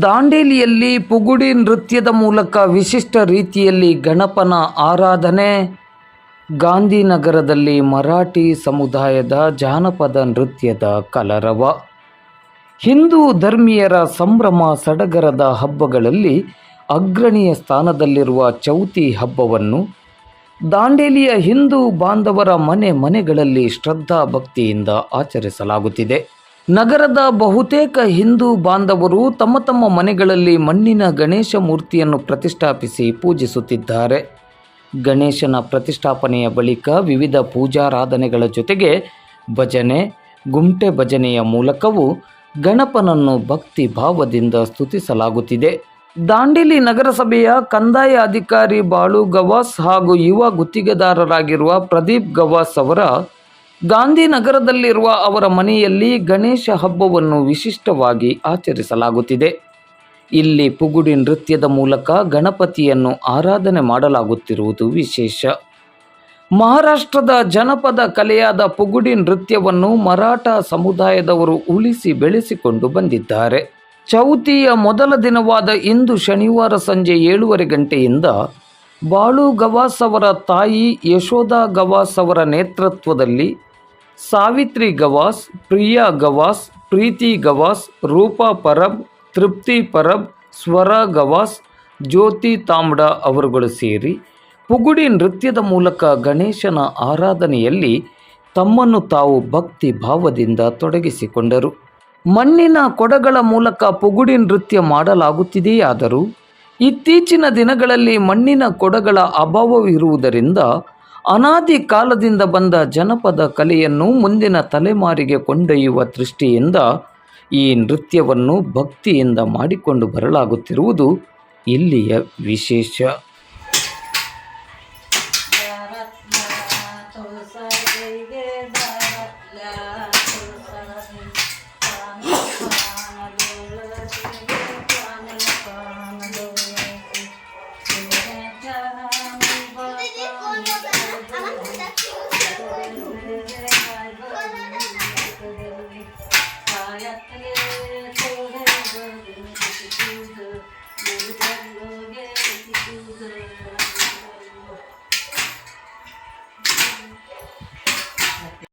ದಾಂಡೇಲಿಯಲ್ಲಿ ಪುಗುಡಿ ನೃತ್ಯದ ಮೂಲಕ ವಿಶಿಷ್ಟ ರೀತಿಯಲ್ಲಿ ಗಣಪನ ಆರಾಧನೆ. ಗಾಂಧಿನಗರದಲ್ಲಿ ಮರಾಠಿ ಸಮುದಾಯದ ಜಾನಪದ ನೃತ್ಯದ ಕಲರವ. ಹಿಂದೂ ಧರ್ಮೀಯರ ಸಂಭ್ರಮ ಸಡಗರದ ಹಬ್ಬಗಳಲ್ಲಿ ಅಗ್ರಣಿಯ ಸ್ಥಾನದಲ್ಲಿರುವ ಚೌತಿ ಹಬ್ಬವನ್ನು ದಾಂಡೇಲಿಯ ಹಿಂದೂ ಬಾಂಧವರ ಮನೆ ಮನೆಗಳಲ್ಲಿ ಶ್ರದ್ಧಾ ಭಕ್ತಿಯಿಂದ ಆಚರಿಸಲಾಗುತ್ತಿದೆ. ನಗರದ ಬಹುತೇಕ ಹಿಂದೂ ಬಾಂಧವರು ತಮ್ಮ ತಮ್ಮ ಮನೆಗಳಲ್ಲಿ ಮಣ್ಣಿನ ಗಣೇಶ ಮೂರ್ತಿಯನ್ನು ಪ್ರತಿಷ್ಠಾಪಿಸಿ ಪೂಜಿಸುತ್ತಿದ್ದಾರೆ. ಗಣೇಶನ ಪ್ರತಿಷ್ಠಾಪನೆಯ ಬಳಿಕ ವಿವಿಧ ಪೂಜಾರಾಧನೆಗಳ ಜೊತೆಗೆ ಭಜನೆ, ಗುಂಟೆ ಭಜನೆಯ ಮೂಲಕವೂ ಗಣಪನನ್ನು ಭಕ್ತಿ ಭಾವದಿಂದ ಸ್ತುತಿಸಲಾಗುತ್ತಿದೆ. ದಾಂಡೇಲಿ ನಗರಸಭೆಯ ಕಂದಾಯ ಅಧಿಕಾರಿ ಬಾಳು ಗವಾಸ್ ಹಾಗೂ ಯುವ ಗುತ್ತಿಗೆದಾರರಾಗಿರುವ ಪ್ರದೀಪ್ ಗವಾಸ್ ಅವರ ಗಾಂಧಿನಗರದಲ್ಲಿರುವ ಅವರ ಮನೆಯಲ್ಲಿ ಗಣೇಶ ಹಬ್ಬವನ್ನು ವಿಶಿಷ್ಟವಾಗಿ ಆಚರಿಸಲಾಗುತ್ತಿದೆ. ಇಲ್ಲಿ ಪುಗುಡಿ ನೃತ್ಯದ ಮೂಲಕ ಗಣಪತಿಯನ್ನು ಆರಾಧನೆ ಮಾಡಲಾಗುತ್ತಿರುವುದು ವಿಶೇಷ. ಮಹಾರಾಷ್ಟ್ರದ ಜನಪದ ಕಲೆಯಾದ ಪುಗುಡಿ ನೃತ್ಯವನ್ನು ಮರಾಠ ಸಮುದಾಯದವರು ಉಳಿಸಿ ಬೆಳೆಸಿಕೊಂಡು ಬಂದಿದ್ದಾರೆ. ಚೌತಿಯ ಮೊದಲ ದಿನವಾದ ಇಂದು ಶನಿವಾರ ಸಂಜೆ ಏಳುವರೆ ಗಂಟೆಯಿಂದ ಬಾಳು ಗವಾಸ್ ಅವರ ತಾಯಿ ಯಶೋಧ ಗವಾಸ್ ಅವರ ನೇತೃತ್ವದಲ್ಲಿ ಸಾವಿತ್ರಿ ಗವಾಸ್, ಪ್ರಿಯಾ ಗವಾಸ್, ಪ್ರೀತಿ ಗವಾಸ್, ರೂಪಾ ಪರಬ್, ತೃಪ್ತಿ ಪರಬ್, ಸ್ವರ ಗವಾಸ್, ಜ್ಯೋತಿ ತಾಮ್ಡ ಅವರುಗಳು ಸೇರಿ ಪುಗುಡಿ ನೃತ್ಯದ ಮೂಲಕ ಗಣೇಶನ ಆರಾಧನೆಯಲ್ಲಿ ತಮ್ಮನ್ನು ತಾವು ಭಕ್ತಿ ಭಾವದಿಂದ ತೊಡಗಿಸಿಕೊಂಡರು. ಮಣ್ಣಿನ ಕೊಡಗಳ ಮೂಲಕ ಪುಗುಡಿ ನೃತ್ಯ ಮಾಡಲಾಗುತ್ತಿದೆಯಾದರೂ, ಇತ್ತೀಚಿನ ದಿನಗಳಲ್ಲಿ ಮಣ್ಣಿನ ಕೊಡಗಳ ಅಭಾವವಿರುವುದರಿಂದ ಅನಾದಿ ಕಾಲದಿಂದ ಬಂದ ಜನಪದ ಕಲೆಯನ್ನು ಮುಂದಿನ ತಲೆಮಾರಿಗೆ ಕೊಂಡೊಯ್ಯುವ ದೃಷ್ಟಿಯಿಂದ ಈ ನೃತ್ಯವನ್ನು ಭಕ್ತಿಯಿಂದ ಮಾಡಿಕೊಂಡು ಬರಲಾಗುತ್ತಿರುವುದು ಇಲ್ಲಿಯ ವಿಶೇಷ you.